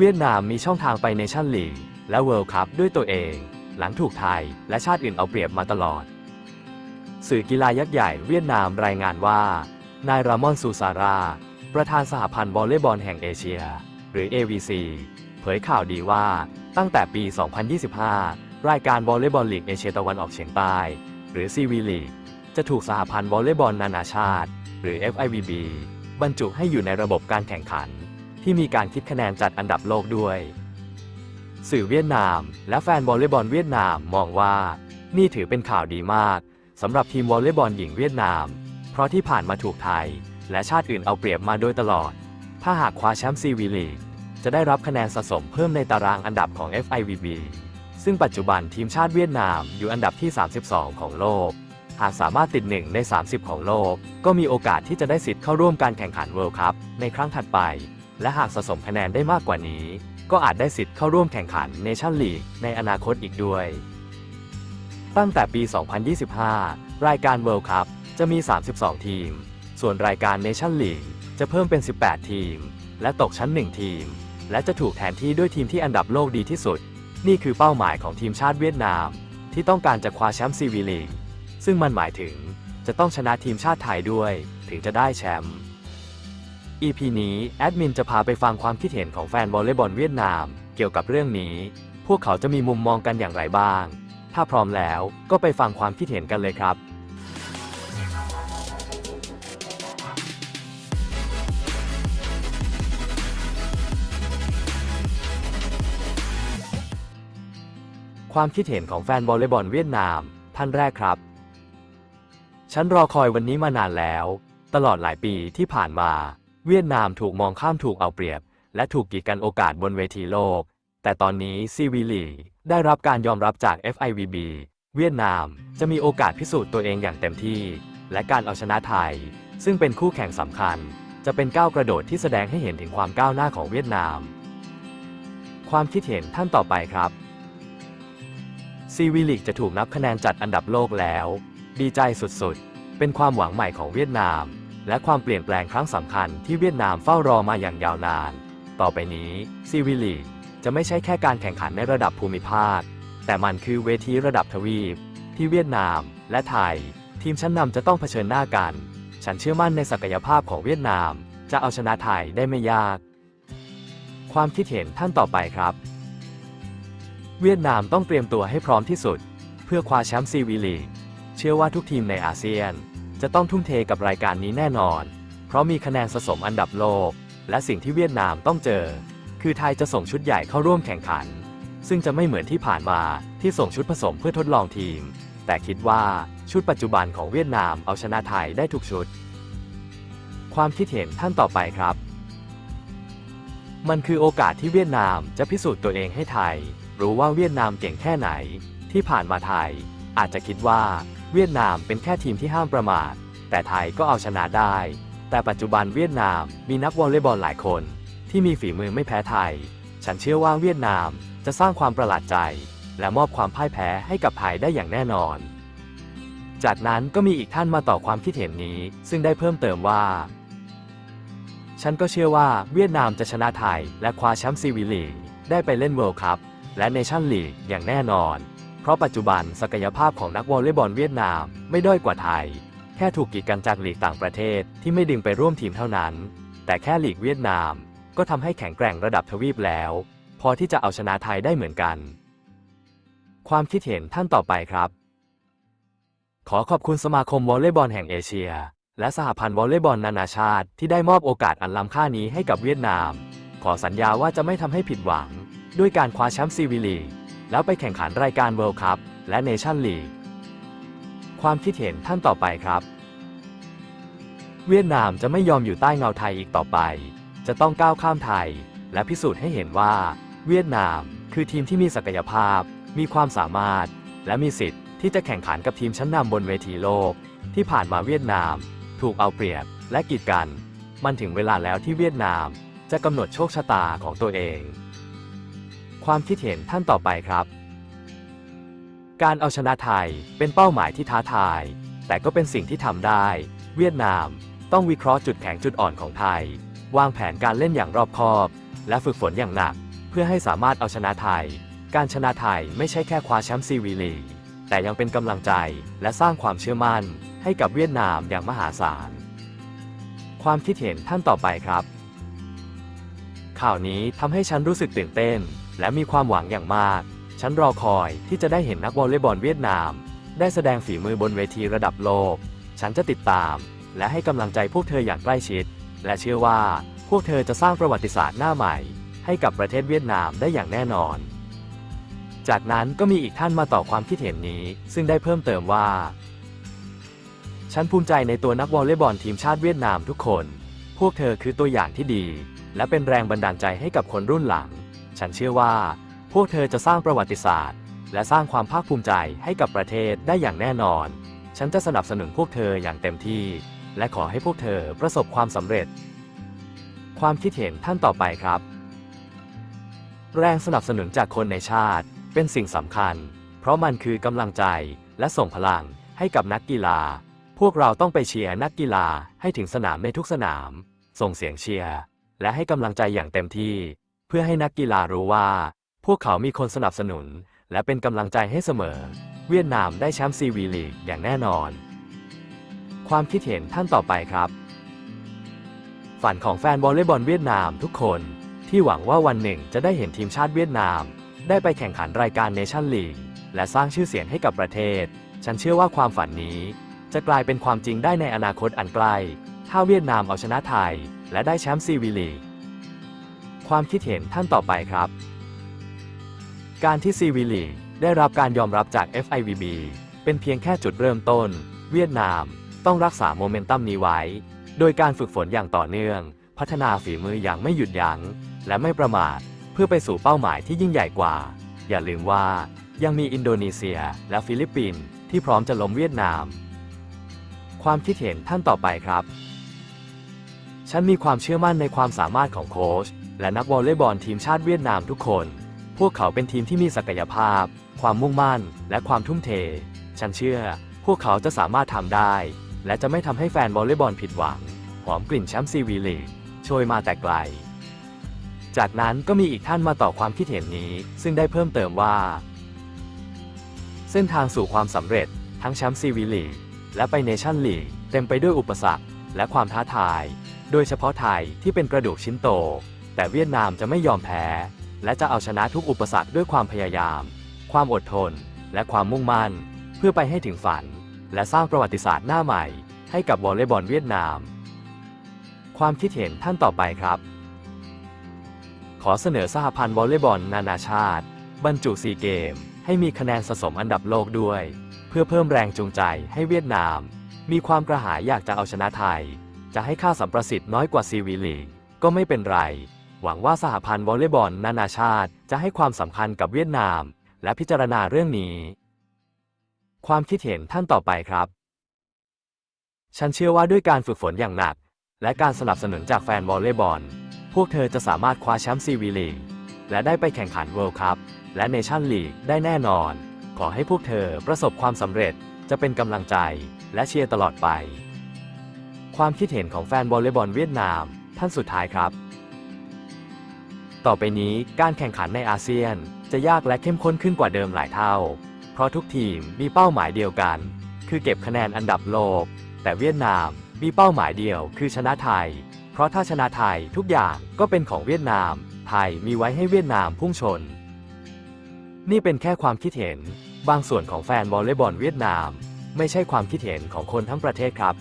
เวียดนามมีช่องทางไปเนชั่นลีกและเวิลด์คัพด้วยตัวเอง หลังถูกไทยและชาติอื่นเอาเปรียบมาตลอด สื่อกีฬายักษ์ใหญ่เวียดนามรายงานว่า นายรามอนซูซารา ประธานสหพันธ์วอลเลย์บอลแห่งเอเชีย หรือ AVC เผยข่าวดีว่าตั้งแต่ปี 2025 รายการวอลเลย์บอลลีกเอเชียตะวันออกเฉียงใต้ หรือ CV ลีกจะถูกสหพันธ์วอลเลย์บอลนานาชาติ หรือ FIVB บรรจุให้อยู่ในระบบการแข่งขัน ที่มีการคิดคะแนนจัดอันดับโลกด้วย สื่อเวียดนาม และแฟนวอลเลย์บอลเวียดนามมองว่า นี่ถือเป็นข่าวดีมากสำหรับทีมวอลเลย์บอลหญิงเวียดนาม เพราะที่ผ่านมาถูกไทย และชาติอื่นเอาเปรียบมาโดยตลอด ถ้าหากคว้าแชมป์ซีวีลีกจะได้รับคะแนนสะสมเพิ่มในตารางอันดับของ FIVB ซึ่งปัจจุบันทีมชาติเวียดนามอยู่อันดับที่ 32 ของโลก หากสามารถติดหนึ่งใน 30 ของโลก ก็มีโอกาสที่จะได้สิทธิ์เข้าร่วมการแข่งขันเวิลด์คัพในครั้งถัดไป และหากสะสมคะแนนได้มากกว่านี้ ก็อาจได้สิทธิ์เข้าร่วมแข่งขันเนชั่นลีกในอนาคตอีกด้วย ตั้งแต่ปี 2025 รายการเวิลด์คัพจะมี 32 ทีม ส่วนรายการเนชั่นลีกจะเพิ่มเป็น 18 ทีม และตกชั้น 1 ทีม และจะถูกแทนที่ด้วยทีมที่อันดับโลกดีที่สุด นี่คือเป้าหมายของทีมชาติเวียดนาม ที่ต้องการจะคว้าแชมป์ซีวีลีกซึ่งมันหมายถึงจะต้องชนะทีมชาติไทยด้วย ถึงจะได้แชมป์ EP นี้แอดมินจะพาไปฟังความคิดเห็นของแฟนวอลเลย์บอลเวียดนาม เกี่ยวกับเรื่องนี้ พวกเขาจะมีมุมมองกันอย่างไรบ้าง ถ้าพร้อมแล้วก็ไปฟังความคิดเห็นกันเลยครับ ความคิดเห็นของแฟนวอลเลย์บอลเวียดนาม ท่านแรกครับ ฉันรอคอยวันนี้มานานแล้ว ตลอดหลายปีที่ผ่านมา เวียดนามถูกมองข้ามถูกเอาเปรียบ และถูกกีดกันโอกาสบนเวทีโลก แต่ตอนนี้ซีวีลีได้รับการยอมรับจาก FIVB เวียดนามจะมีโอกาสพิสูจน์ตัวเองอย่างเต็มที่ และการเอาชนะไทย ซึ่งเป็นคู่แข่งสำคัญ จะเป็นก้าวกระโดดที่แสดงให้เห็นถึงความก้าวหน้าของเวียดนาม ความคิดเห็นท่านต่อไปครับซีวีลิกจะถูกนับคะแนนจัดอันดับโลกแล้ว ดีใจสุดๆ เป็นความหวังใหม่ของเวียดนาม และความเปลี่ยนแปลงครั้งสำคัญที่เวียดนามเฝ้ารอมาอย่างยาวนาน ต่อไปนี้ซีวีลิกจะไม่ใช่แค่การแข่งขันในระดับภูมิภาค แต่มันคือเวทีระดับทวีป ที่เวียดนามและไทย ทีมชั้นนำจะต้องเผชิญหน้ากัน ฉันเชื่อมั่นในศักยภาพของเวียดนาม จะเอาชนะไทยได้ไม่ยาก ความคิดเห็นท่านต่อไปครับ เวียดนามต้องเตรียมตัวให้พร้อมที่สุด เพื่อคว้าแชมป์ซีวีลีกเชื่อว่าทุกทีมในอาเซียน จะต้องทุ่มเทกับรายการนี้แน่นอน เพราะมีคะแนนสะสมอันดับโลก และสิ่งที่เวียดนามต้องเจอ คือไทยจะส่งชุดใหญ่เข้าร่วมแข่งขัน ซึ่งจะไม่เหมือนที่ผ่านมาที่ส่งชุดผสมเพื่อทดลองทีม แต่คิดว่าชุดปัจจุบันของเวียดนามเอาชนะไทยได้ทุกชุด ความคิดเห็นท่านต่อไปครับ มันคือโอกาสที่เวียดนามจะพิสูจน์ตัวเองให้ไทย รู้ว่าเวียดนามเก่งแค่ไหน ที่ผ่านมาไทย อาจจะคิดว่า เวียดนามเป็นแค่ทีมที่ห้ามประมาท แต่ไทยก็เอาชนะได้ แต่ปัจจุบันเวียดนามมีนักวอลเลย์บอลหลายคน ที่มีฝีมือไม่แพ้ไทย ฉันเชื่อว่าเวียดนามจะสร้างความประหลาดใจ และมอบความพ่ายแพ้ให้กับไทยได้อย่างแน่นอน จากนั้นก็มีอีกท่านมาต่อความคิดเห็นนี้ ซึ่งได้เพิ่มเติมว่า ฉันก็เชื่อว่าเวียดนามจะชนะไทย และคว้าแชมป์ซีวีลีกได้ไปเล่นเวิลด์คัพและเนชั่นลีกอย่างแน่นอน ราะปัจจุบันศักยภาพของนักวอลเลย์บอลเวียดนามไม่ด้อยกว่าไทย แค่ถูกกีดกันจากลีกต่างประเทศที่ไม่ดึงไปร่วมทีมเท่านั้น แต่แค่ลีกเวียดนาม ก็ทำให้แข็งแกร่งระดับทวีปแล้ว พอที่จะเอาชนะไทยได้เหมือนกัน ความคิดเห็นท่านต่อไปครับ ขอขอบคุณสมาคมวอลเลย์บอลแห่งเอเชีย และสหพันธ์วอลเลย์บอลนานาชาติ ที่ได้มอบโอกาสอันล้ำค่านี้ให้กับเวียดนาม ขอสัญญาว่าจะไม่ทำให้ผิดหวัง ด้วยการคว้าแชมป์ซีวีลีก แล้วไปแข่งขันรายการเวิลด์คัพและเนชั่นลีกความคิดเห็นท่านต่อไปครับ เวียดนามจะไม่ยอมอยู่ใต้เงาไทยอีกต่อไป จะต้องก้าวข้ามไทย และพิสูจน์ให้เห็นว่า เวียดนามคือทีมที่มีศักยภาพ มีความสามารถ และมีสิทธิ์ที่จะแข่งขันกับทีมชั้นนำบนเวทีโลก ที่ผ่านมาเวียดนาม ถูกเอาเปรียบและกีดกัน มันถึงเวลาแล้วที่เวียดนาม จะกำหนดโชคชะตาของตัวเอง ความคิดเห็นท่านต่อไปครับ การเอาชนะไทยเป็นเป้าหมายที่ท้าทาย แต่ก็เป็นสิ่งที่ทำได้ เวียดนามต้องวิเคราะห์จุดแข็งจุดอ่อนของไทย วางแผนการเล่นอย่างรอบคอบ และฝึกฝนอย่างหนัก เพื่อให้สามารถเอาชนะไทย การชนะไทยไม่ใช่แค่คว้าแชมป์ซีวีลีกแต่ยังเป็นกำลังใจและสร้างความเชื่อมั่น ให้กับเวียดนามอย่างมหาศาล ความคิดเห็นท่านต่อไปครับ ข่าวนี้ทำให้ฉันรู้สึกตื่นเต้น และมีความหวังอย่างมาก ฉันรอคอยที่จะได้เห็นนักวอลเลย์บอลเวียดนาม ได้แสดงฝีมือบนเวทีระดับโลก ฉันจะติดตาม และให้กำลังใจพวกเธออย่างใกล้ชิด และเชื่อว่าพวกเธอจะสร้างประวัติศาสตร์หน้าใหม่ ให้กับประเทศเวียดนามได้อย่างแน่นอน จากนั้นก็มีอีกท่านมาต่อความคิดเห็นนี้ ซึ่งได้เพิ่มเติมว่า ฉันภูมิใจในตัวนักวอลเลย์บอลทีมชาติเวียดนามทุกคน พวกเธอคือตัวอย่างที่ดี และเป็นแรงบันดาลใจให้กับคนรุ่นหลัง ฉันเชื่อว่า พวกเธอจะสร้างประวัติศาสตร์ และสร้างความภาคภูมิใจให้กับประเทศได้อย่างแน่นอน ฉันจะสนับสนุนพวกเธออย่างเต็มที่ และขอให้พวกเธอประสบความสำเร็จ ความคิดเห็นท่านต่อไปครับ แรงสนับสนุนจากคนในชาติเป็นสิ่งสำคัญ เพราะมันคือกำลังใจและส่งพลังให้กับนักกีฬา พวกเราต้องไปเชียร์นักกีฬาให้ถึงสนามในทุกสนาม ส่งเสียงเชียร์ และให้กำลังใจอย่างเต็มที่ เพื่อให้นักกีฬารู้ว่า พวกเขามีคนสนับสนุน และเป็นกำลังใจให้เสมอ เวียดนามได้แชมป์ซีวีลีกอย่างแน่นอน ความคิดเห็นท่านต่อไปครับ ฝันของแฟนวอลเลย์บอลเวียดนามทุกคนที่หวังว่าวันหนึ่งจะได้เห็นทีมชาติเวียดนาม ได้ไปแข่งขันรายการเนชั่นลีกและสร้างชื่อเสียงให้กับประเทศ ฉันเชื่อว่าความฝันนี้ จะกลายเป็นความจริงได้ในอนาคตอันใกล้ ถ้าเวียดนามเอาชนะไทย และได้แชมป์ซีวีลีกความคิดเห็นท่านต่อไปครับ การที่ซีวีลีกได้รับการยอมรับจาก FIVB เป็นเพียงแค่จุดเริ่มต้น เวียดนามต้องรักษาโมเมนตัมนี้ไว้ โดยการฝึกฝนอย่างต่อเนื่อง พัฒนาฝีมืออย่างไม่หยุดยัง้ง และไม่ประมาท เพื่อไปสู่เป้าหมายที่ยิ่งใหญ่กว่า อย่าลืมว่ายังมีอินโดนีเซียและฟิลิปปินส์ที่พร้อมจะล้มเวียดนาม ความคิดเห็นท่านต่อไปครับ ฉันมีความเชื่อมั่นในความสามารถของโค้ชและนักวอลเลย์บอลทีมชาติเวียดนามทุกคน พวกเขาเป็นทีมที่มีศักยภาพ ความมุ่งมั่น และความทุ่มเท ฉันเชื่อ พวกเขาจะสามารถทำได้ และจะไม่ทำให้แฟนวอลเลย์บอลผิดหวัง หอมกลิ่นแชมป์ซีวีลีกโชยมาแต่ไกล จากนั้นก็มีอีกท่านมาต่อความคิดเห็นนี้ ซึ่งได้เพิ่มเติมว่า เส้นทางสู่ความสำเร็จ ทั้งแชมป์ซีวีลีกและไปเนชั่นลีกเต็มไปด้วยอุปสรรค และความท้าทาย โดยเฉพาะไทยที่เป็นกระดูกชิ้นโต แต่เวียดนามจะไม่ยอมแพ้ และจะเอาชนะทุกอุปสรรคด้วยความพยายาม ความอดทน และความมุ่งมั่น เพื่อไปให้ถึงฝัน และสร้างประวัติศาสตร์หน้าใหม่ ให้กับวอลเลย์บอลเวียดนาม ความคิดเห็นท่านต่อไปครับ ขอเสนอสหพันธ์วอลเลย์บอลนานาชาติ บรรจุซีเกม ให้มีคะแนนสะสมอันดับโลกด้วย เพื่อเพิ่มแรงจูงใจให้เวียดนาม มีความกระหายอยากจะเอาชนะไทย จะให้ค่าสัมประสิทธิ์น้อยกว่าซีวีลีกก็ไม่เป็นไร หวังว่าสหพันธ์วอลเลย์บอลนานาชาติจะให้ความสำคัญกับเวียดนาม และพิจารณาเรื่องนี้ ความคิดเห็นท่านต่อไปครับ ฉันเชื่อว่าด้วยการฝึกฝนอย่างหนัก และการสนับสนุนจากแฟนวอลเลย์บอล พวกเธอจะสามารถคว้าแชมป์ซีวีลีกและได้ไปแข่งขันเวิลด์คัพและเนชั่นลีกได้แน่นอน ขอให้พวกเธอประสบความสำเร็จจะเป็นกำลังใจและเชียร์ตลอดไป ความคิดเห็นของแฟนวอลเลย์บอลเวียดนาม ท่านสุดท้ายครับ ต่อไปนี้การแข่งขันในอาเซียนจะยากและเข้มข้นขึ้นกว่าเดิมหลายเท่า เพราะทุกทีมมีเป้าหมายเดียวกัน คือเก็บคะแนนอันดับโลก แต่เวียดนามมีเป้าหมายเดียวคือชนะไทย เพราะถ้าชนะไทยทุกอย่างก็เป็นของเวียดนาม ไทยมีไว้ให้เวียดนามพุ่งชน นี่เป็นแค่ความคิดเห็น บางส่วนของแฟนวอลเลย์บอลเวียดนาม ไม่ใช่ความคิดเห็นของคนทั้งประเทศครับ